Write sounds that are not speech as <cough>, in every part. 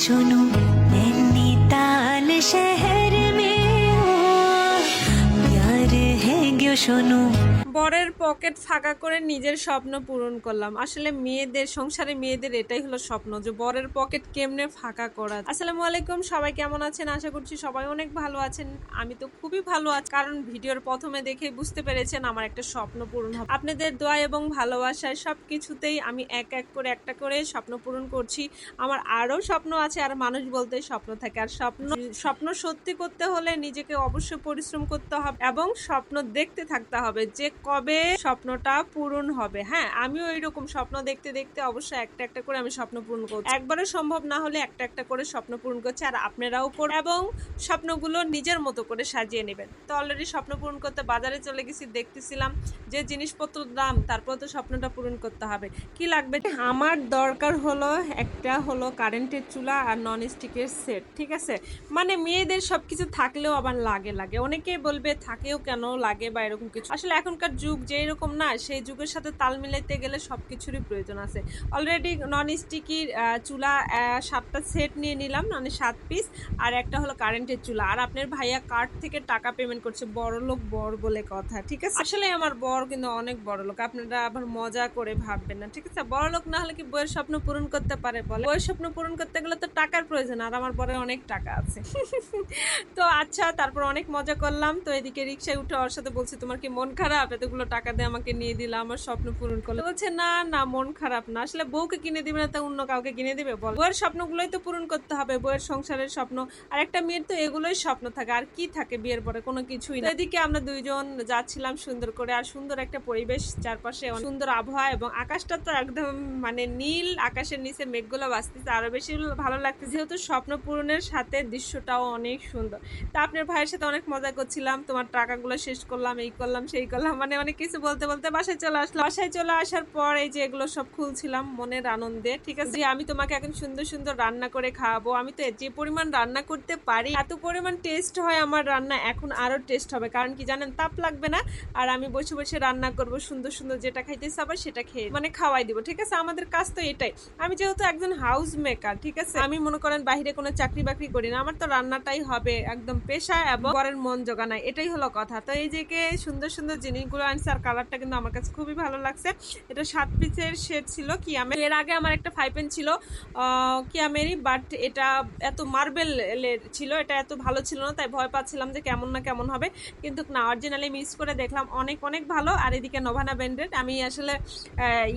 सुनो नैनीताल शहर में हो प्यार है क्यों सुनो বরের পকেট ফাঁকা করে নিজের স্বপ্ন পূরণ করলাম। আসলে মেয়েদের, সংসারে মেয়েদের এটাই হলো স্বপ্ন যে বরের পকেট কেমনে ফাঁকা করা আসসালামু আলাইকুম, সবাই কেমন আছেন? আশা করছি সবাই অনেক ভালো আছেন। আমি তো খুবই ভালো আছি, কারণ ভিডিওর প্রথমে দেখে বুঝতে পেরেছেন আমার একটা স্বপ্ন পূরণ হবে। আপনাদের দোয়া এবং ভালোবাসায় সব কিছুতেই আমি এক এক করে একটা করে স্বপ্ন পূরণ করছি। আমার আরও স্বপ্ন আছে, আর মানুষ বলতে স্বপ্ন থাকে। আর স্বপ্ন স্বপ্ন সত্যি করতে হলে নিজেকে অবশ্যই পরিশ্রম করতে হবে এবং স্বপ্ন দেখতে থাকতে হবে যে কবে স্বপ্নটা পূরণ হবে? হ্যাঁ আমিও এইরকম স্বপ্ন দেখতে দেখতে অবশ্যই একটা একটা করে আমি স্বপ্ন পূরণ করছি। একবারে সম্ভব না হলে একটা একটা করে স্বপ্ন পূরণ করছি আর আপনারাও করুন এবং স্বপ্নগুলো নিজের মতো করে সাজিয়ে নেবেন। তো অলরেডি স্বপ্ন পূরণ করতে বাজারে চলে গেছি, দেখতেছিলাম যে জিনিসপত্র দাম, তারপর তো স্বপ্নটা পূরণ করতে হবে। কি লাগবে? আমার দরকার হলো একটা হলো কারেন্টের চুলা আর নন স্টিকের সেট ঠিক আছে? মানে মেয়েদের সবকিছু থাকলেও আবার লাগে লাগে। অনেকেই বলবে থাকেও কেন লাগে বা এরকম কিছু। আসলে এখনকার যুগ যেই রকম না, সেই যুগের সাথে তাল মিলাইতে গেলে সব কিছুরই প্রয়োজন আছে। অলরেডি নন স্টিকির চুলা সাতটা সেট নিয়ে নিলাম মানে সাত পিস আর একটা হলো কারেন্টের চুলা। আর আপনার ভাইয়া কার্ড থেকে টাকা পেমেন্ট করছে, বড় লোক বর বলে কথা, ঠিক আছে? আসলে আমার বর কিন্তু অনেক বড় লোক, আপনারা আবার মজা করে ভাববেন না, ঠিক আছে? বড় লোক না হলে কি বইয়ের স্বপ্ন পূরণ করতে পারে বলে? বইয়ের স্বপ্ন পূরণ করতে গেলে তো টাকার প্রয়োজন, আর আমার বরের অনেক টাকা আছে। <laughs> তো আচ্ছা তারপর অনেক মজা করলাম, তো এদিকে রিক্সায় উঠে ওর সাথে বলছি, তোমার কি মন খারাপ? এতগুলো টাকা দিয়ে আমাকে নিয়ে দিলা, আমার স্বপ্ন পূরণ করল। বলছে, না না, মন খারাপ না। আসলে বউকে কিনে দিবে না, তা অন্য কাউকে কিনে দিবে? বল। বউয়ের স্বপ্নগুলোই তো পূরণ করতে হবে, বউয়ের সংসারের স্বপ্ন। আর একটা মেয়ের তো এগুলোই স্বপ্ন থাকে, আর কি থাকে বিয়ের পরে? কোনো কিছুই না। এদিকে আমরা দুইজন যাচ্ছিলাম সুন্দর করে, আর সুন্দর একটা পরিবেশ চারপাশে সুন্দর আবহাওয়া, এবং আকাশটা তো একদম মানে নীল, আকাশের নিচে মেঘগুলো বাঁচতেছে আরও বেশি ভালো লাগছে যেহেতু স্বপ্ন পূরণের সাথে দৃশ্যটাও অনেক সুন্দর। তা আপনার ভাইয়ের সাথে অনেক মজা করছিলাম, তোমার টাকাগুলো শেষ করলাম, এই করলাম, সেই করলাম মানে অনেক কিছু বলতে বলতে বাসায় চলে আসলাম। বাসায় চলে আসার পর এই যে এগুলো সব খুলছিলাম মনের আনন্দে, ঠিক আছে? যে আমি তোমাকে এখন সুন্দর সুন্দর রান্না করে খাওয়াবো, আমি তো যে পরিমাণ রান্না করতে পারি, এত পরিমাণ টেস্ট হয় আমার রান্না, এখন আরও টেস্ট হবে। কারণ কি জানেন, তাপ লাগবে না, আর আমি বসে বসে রান্না করব, সুন্দর সুন্দর যেটা খাইতে আবার সেটা খেয়ে মানে খাওয়াই দিব, ঠিক আছে? আমাদের কাজ তো এটাই। আমি যেহেতু একজন হাউস মেকার ঠিক আছে? আমি মনে করেন বাইরে কোনো চাকরি বাকরি করি না, আমার তো রান্নাটাই হবে একদম পেশা এবং পরের মন জোগানায় এটাই হলো কথা। তো এই যে সুন্দর সুন্দর জিনিসগুলো আনছে আর কালারটা কিন্তু আমার কাছে খুবই ভালো লাগছে। এটা সাত পিসের শেড ছিল কিয়ামের। এর আগে আমার একটা ফাইভ পেন ছিল কিয়ামেরই বাট এটা এত মার্বেল ছিল, এটা এত ভালো ছিল না, তাই ভয় পাচ্ছিলাম যে কেমন না কেমন হবে। কিন্তু না অরিজিনালি মিক্স করে দেখলাম অনেক অনেক ভালো। আর এদিকে নোভানা ব্যান্ডেড আমি আসলে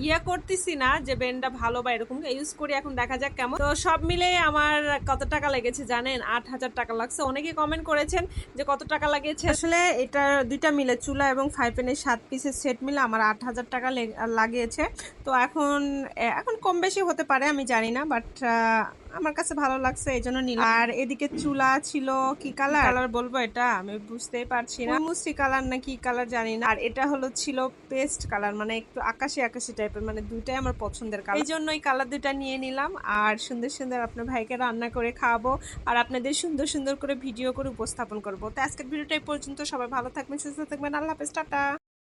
ইয়ে করতেছি না যে ব্যান্ডটা ভালো বা এরকম। ইউজ করি, এখন দেখা যাক কেমন। তো সব মিলে আমার কত টাকা লেগেছে জানেন? আট হাজার টাকা লাগছে। অনেকে কমেন্ট করেছেন যে কত টাকা লাগিয়েছে আসলে এটা দুইটা মিলে, চুলা এবং ফাইভ পেনের সাত পিসের সেট মিলে আমার আট হাজার টাকা লেগ- লাগিয়েছে। তো এখন এখন কম বেশি হতে পারে আমি জানি না বাট আমার কাছে ভালো লাগছে এই জন্য নিলাম। আর এদিকে চুলা ছিল কি কালার কালার বলব এটা আমি বুঝতেই পারছি না। মুস্তি কালার না কি কালার জানি না। আর এটা হলো ছিল পেস্ট কালার মানে একটু আকাশি আকাশি টাইপের মানে দুইটাই আমার পছন্দের কালার এই জন্য এই কালার দুইটা নিয়ে নিলাম আর সুন্দর সুন্দর আপনার ভাইকে রান্না করে খাওয়াবো আর আপনাদের সুন্দর সুন্দর করে ভিডিও করে উপস্থাপন করব। তো আজকের ভিডিওটা এই পর্যন্ত সবাই ভালো থাকবেন সুস্থ থাকবেন আল্লাহ হাফেজ টাটা।